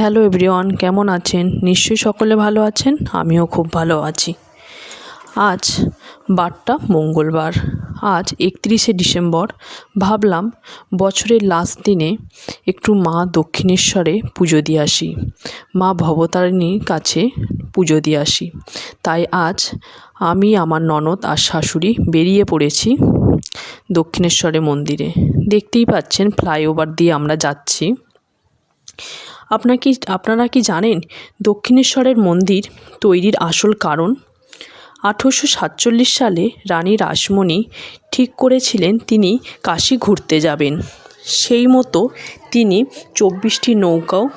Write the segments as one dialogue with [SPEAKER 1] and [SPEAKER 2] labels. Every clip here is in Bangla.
[SPEAKER 1] হ্যালো এভরিওয়ান, কেমন আছেন? নিশ্চয়ই সকলে ভালো আছেন, আমিও খুব ভালো আছি। আজ বারটা মঙ্গলবার, আজ একত্রিশে ডিসেম্বর। ভাবলাম বছরের লাস্ট দিনে একটু মা দক্ষিণেশ্বরে পুজো দিয়ে আসি। মা ভবতারিণীর কাছে পুজো দিয়ে আসি। তাই আজ আমি, আমার ননদ আর শাশুড়ি বেরিয়ে পড়েছি দক্ষিণেশ্বরে মন্দিরে। দেখতেই পাচ্ছেন, ফ্লাইওভার দিয়ে আমরা যাচ্ছি। আপনার কি, আপনারা কি জানেন দক্ষিণেশ্বরের মন্দির তৈরির আসল কারণ? আঠেরোশো সাতচল্লিশ সালে রানী রাসমণি ঠিক করেছিলেন তিনি কাশী ঘুরতে যাবেন। সেই মতো তিনি চব্বিশটি নৌকাও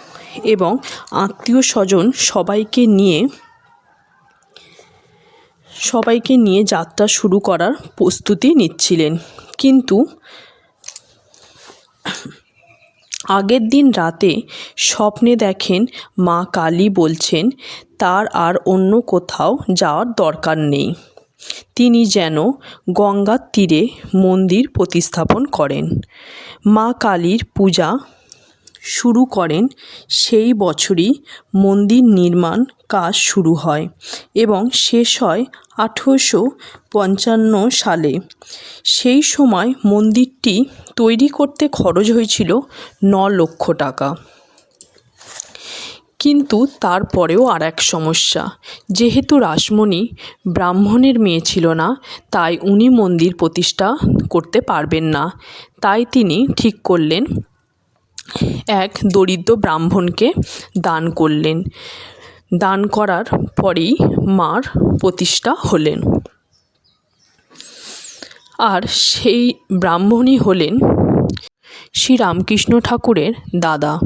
[SPEAKER 1] এবং আত্মীয় স্বজন সবাইকে নিয়ে সবাইকে নিয়ে যাত্রা শুরু করার প্রস্তুতি নিচ্ছিলেন। কিন্তু আগের দিন রাতে স্বপ্নে দেখেন মা কালী বলছেন, তার আর অন্য কোথাও যাওয়ার দরকার নেই। তিনি যেন গঙ্গার তীরে মন্দির প্রতিস্থাপন করেন। মা কালীর পূজা শুরু করেন, সেই বছরই মন্দির নির্মাণ কাজ শুরু হয় এবং শেষ হয় আঠেরোশো পঞ্চান্ন সালে। সেই সময় মন্দিরটি তৈরি করতে খরচ হয়েছিল ন লক্ষ টাকা। কিন্তু তারপরেও আর এক সমস্যা, যেহেতু রাসমণি ব্রাহ্মণের মেয়ে ছিল না, তাই উনি মন্দির প্রতিষ্ঠা করতে পারবেন না। তাই তিনি ঠিক করলেন, এক দরিদ্র ব্রাহ্মণকে দান করলেন। দান করার পরেই মার প্রতিষ্ঠা হলেন। আর সেই ব্রাহ্মণই হলেন শ্রী রামকৃষ্ণ ঠাকুরের দাদা।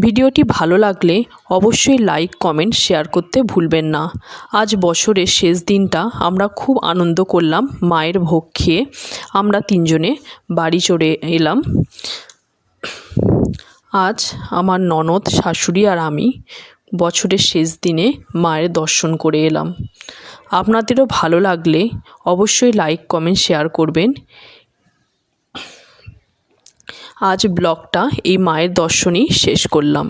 [SPEAKER 1] ভিডিওটি ভালো লাগলে অবশ্যই লাইক, কমেন্ট, শেয়ার করতে ভুলবেন না। আজ বছরের শেষ দিনটা আমরা খুব আনন্দ করলাম মায়ের ভোগ খেয়ে। আমরা তিনজনে বাড়ি চড়ে এলাম। আজ আমার ননদ, শাশুড়ি আর আমি বছরের শেষ দিনে মায়ের দর্শন করে এলাম। আপনাদেরও ভালো লাগলে অবশ্যই লাইক কমেন্ট শেয়ার করবেন। আজ ব্লগটা এই মায়ের দর্শনই শেষ করলাম।